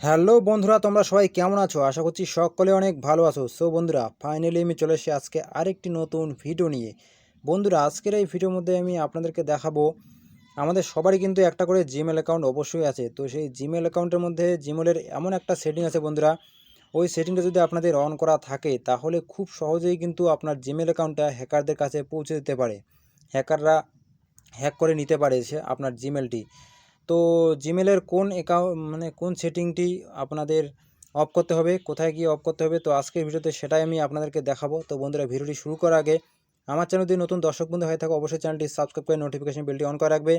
Hello বন্ধুরা, তোমরা সবাই কেমন আছো? আশা করছি সকলে অনেক ভালো আছো। সো বন্ধুরা ফাইনালি আমি চলে এসেছি আজকে আরেকটি নতুন ভিডিও নিয়ে। বন্ধুরা, আজকের এই ভিডিওর মধ্যে আমি আপনাদেরকে দেখাবো, আমাদের সবারই কিন্তু একটা করে জিমেল অ্যাকাউন্ট অবশ্যই আছে। তো সেই জিমেল অ্যাকাউন্টের মধ্যে জিমেলের এমন একটা সেটিং আছে বন্ধুরা, ওই সেটিংটা যদি আপনাদের অন করা থাকে, তাহলে খুব সহজেই কিন্তু আপনার জিমেল অ্যাকাউন্টটা হ্যাকারদের কাছে পৌঁছে দিতে পারে। হ্যাকাররা হ্যাক করে নিতে পারে সে আপনার জিমেলটি তো জিমেলের কোন অ্যাকাউন্ট মানে কোন সেটিংটি আপনাদের অফ করতে হবে, কোথায় গিয়ে অফ করতে হবে, তো আজকের ভিডিওতে সেটাই আমি আপনাদেরকে দেখাবো। তো বন্ধুরা, ভিডিওটি শুরু করার আগে আমার চ্যানেল যদি নতুন দর্শক বন্ধু হয়ে থাকে, অবশ্যই চ্যানেলটি সাবস্ক্রাইব করে নোটিফিকেশন বেলটি অন করে রাখবে।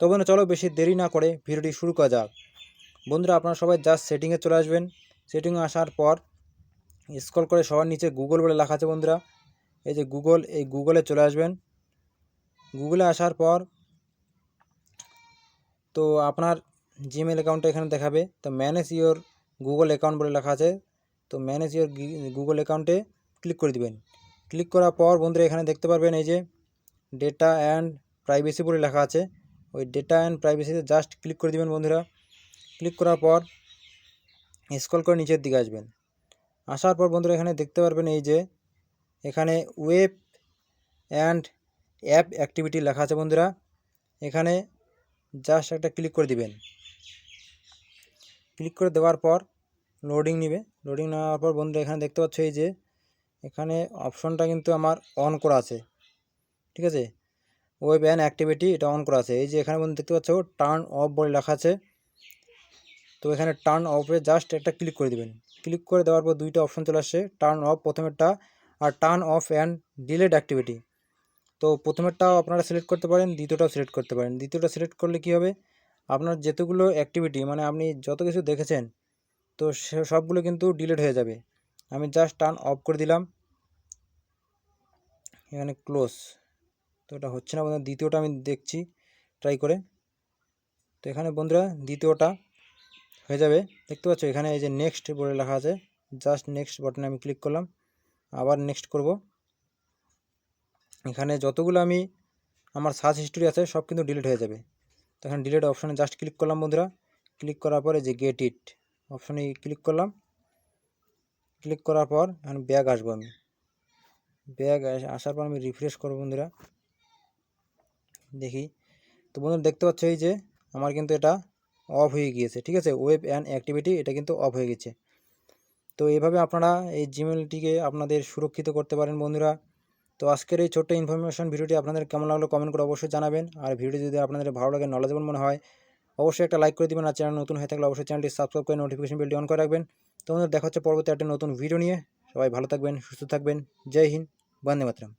তো বন্ধুরা, চলো বেশি দেরি না করে ভিডিওটি শুরু করা যাক। বন্ধুরা, আপনারা সবাই জাস্ট সেটিংয়ে চলে আসবেন। সেটিংয়ে আসার পর স্ক্রল করে সবার নিচে গুগল বলে লেখা আছে বন্ধুরা। এই যে গুগল এই গুগলে চলে আসবেন। গুগলে আসার পর তো আপনার জিমেল অ্যাকাউন্টটা এখানে দেখাবে। তো ম্যানেজ ইওর গুগল অ্যাকাউন্ট বলে লেখা আছে। তো ম্যানেজ ইওর গুগল অ্যাকাউন্টে ক্লিক করে দিবেন। ক্লিক করার পর বন্ধুরা এখানে দেখতে পারবেন এই যে ডেটা অ্যান্ড প্রাইভেসি বলে লেখা আছে। ওই ডেটা অ্যান্ড প্রাইভেসিতে জাস্ট ক্লিক করে দিবেন বন্ধুরা। ক্লিক করার পর স্ক্রল করে নিচের দিকে আসবেন। আসার পর বন্ধুরা এখানে দেখতে পারবেন এই যে এখানে ওয়েব অ্যান্ড অ্যাপ অ্যাক্টিভিটি লেখা আছে বন্ধুরা। এখানে জাস্ট একটা ক্লিক করে দিবেন। ক্লিক করে দেওয়ার পর লোডিং নেবে। লোডিং নেওয়ার পর বন্ধুরা এখানে দেখতে পাচ্ছ এই যে, এখানে অপশনটা কিন্তু আমার অন করা আছে। ঠিক আছে? ওয়েব অ্যান্ড অ্যাক্টিভিটি এটা অন করা আছে। এই যে এখানে বন্ধু দেখতে পাচ্ছ টার্ন অফ বলে লেখা আছে। তো এখানে টার্ন অফে জাস্ট একটা ক্লিক করে দিবেন। ক্লিক করে দেওয়ার পর দুইটা অপশন চলে আসছে টার্ন অফ প্রথমেরটা আর turn off and delete activity তো প্রথমেরটাও আপনারা সিলেক্ট করতে পারেন, দ্বিতীয়টাও সিলেক্ট করতে পারেন। দ্বিতীয়টা সিলেক্ট করলে কী হবে? আপনার যেতগুলো অ্যাক্টিভিটি মানে আপনি যত কিছু দেখেছেন, তো সে সবগুলো কিন্তু ডিলিট হয়ে যাবে। আমি জাস্ট টার্ন অফ করে দিলাম। এখানে ক্লোজ তো এটা হচ্ছে না বন্ধুরা, দ্বিতীয়টা আমি দেখছি ট্রাই করে। তো এখানে বন্ধুরা, দ্বিতীয়টা হয়ে যাবে। দেখতে পাচ্ছ, এখানে এই যে নেক্সট বলে লেখা আছে জাস্ট নেক্সট বাটনে আমি ক্লিক করলাম। আবার নেক্সট করব। এখানে যতগুলো আমি আমার সার্চ হিস্টোরি আছে, সব কিন্তু ডিলিট হয়ে যাবে। তো এখানে ডিলিট অপশানে জাস্ট ক্লিক করলাম বন্ধুরা। ক্লিক করার পরে যে গেট ইট অপশানে ক্লিক করলাম। ক্লিক করার পর এখন ব্যাগ আসব আমি। ব্যাগ আসার পর আমি রিফ্রেশ করব বন্ধুরা। দেখি। তো বন্ধুরা দেখতে পাচ্ছ এই যে আমার কিন্তু এটা অফ হয়ে গিয়েছে, ঠিক আছে? ওয়েব অ্যান্ড অ্যাক্টিভিটি এটা কিন্তু অফ হয়ে গেছে। তো এইভাবে আপনারা এই জিমেলটিকে আপনাদের সুরক্ষিত করতে পারেন বন্ধুরা। তো আজকের এই ছোট্ট ইনফরমেশন ভিডিওটি আপনাদের কেমন লাগল কমেন্ট করে অবশ্যই জানাবেন। আর ভিডিও যদি আপনাদের ভালো লাগে নলেজেবল মনে হয়, অবশ্যই একটা লাইক করে দেবেন। আর চ্যানেল নতুন হয়ে থাকলে অবশ্যই চ্যানেলটি সাবস্ক্রাইব করে নোটিফিকেশন বেলটি অন করে রাখবেন। তো বন্ধুরা, দেখা হচ্ছে পরবর্তী একটা নতুন ভিডিও নিয়ে। সবাই ভালো থাকবেন, সুস্থ থাকবেন। জয় হিন্দ, বন্দে মাতরম।